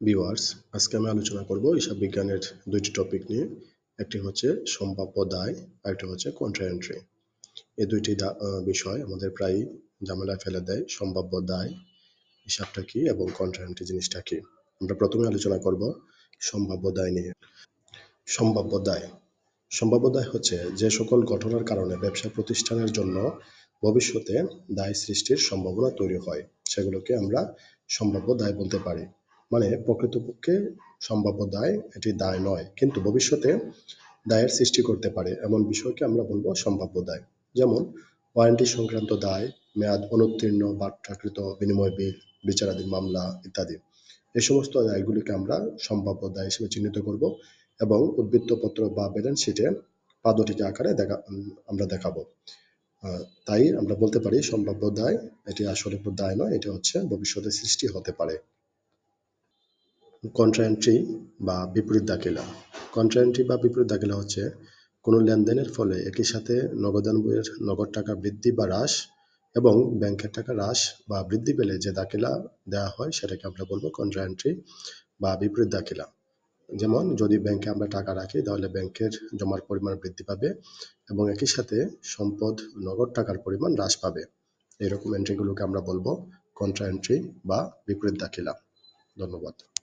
Viewers আজকে আমি আলোচনা করব হিসাব বিজ্ঞানের দুইটি টপিক নিয়ে। একটি হচ্ছে সম্ভাব্য দায় আর একটি হচ্ছে কন্ট্রা এন্ট্রি এই দুইটি বিষয় আমাদের প্রায়ই ঝামেলায় ফেলে দেয়। সম্ভাব্য দায়, হিসাবটা কি এবং কন্ট্রা এন্ট্রি জিনিসটা কি? আমরা প্রথমে আলোচনা করব সম্ভাব্য দায় নিয়ে। সম্ভাব্য দায়। সম্ভাব্য দায় হচ্ছে যে সকল ঘটনার কারণে ব্যবসা প্রতিষ্ঠানের জন্য ভবিষ্যতে দায় সৃষ্টির সম্ভাবনা তৈরি হয়। সেগুলোকে আমরা সম্ভাব্য দায় বলতে পারি। মানে প্রকৃতপক্ষে সম্ভাব্য দায় এটি দায় নয়। কিন্তু ভবিষ্যতে দায়ের সৃষ্টি করতে পারে এমন বিষয়কে আমরা বলব সম্ভাব্য দায়। যেমন, ওয়ারেন্টি সংক্রান্ত দায়, মেয়াদ অনুত্তীর্ণ বাট্টাকৃত বিনিময় বিল, বিচারাধীন মামলা ইত্যাদি। এই সমস্ত দায়গুলিকে আমরা সম্ভাব্য দায় হিসেবে চিহ্নিত করব এবং উদ্বৃত্তপত্র বা ব্যালেন্স শিটে পাদটিকে আকারে দেখা আমরা দেখাবো। তাই আমরা বলতে পারি সম্ভাব্য দায় এটি আসলে দায় নয়, এটা হচ্ছে ভবিষ্যতে সৃষ্টি হতে পারে। কন্ট্রা এন্ট্রি বা বিপরীত দাখিলা। কন্ট্রা এন্ট্রি বা বিপরীত দাখিলা হচ্ছে কোনো লেনদেনের ফলে একই সাথে নগদান বইয়ের নগদ টাকা বৃদ্ধি বা হ্রাস এবং ব্যাংকের টাকা হ্রাস বা বৃদ্ধি পেলে যে দাখিলা দেওয়া হয় সেটাকে আমরা বলব কন্ট্রা এন্ট্রি বা বিপরীত দাখিলা। যেমন যদি ব্যাংকে আমরা টাকা রাখি তাহলে ব্যাংকের জমার পরিমাণ বৃদ্ধি পাবে এবং একই সাথে সম্পদ, নগদ টাকার পরিমাণ হ্রাস পাবে। এরকম এন্ট্রিগুলোকে আমরা বলব কন্ট্রা এন্ট্রি বা বিপরীত দাখিলা। ধন্যবাদ।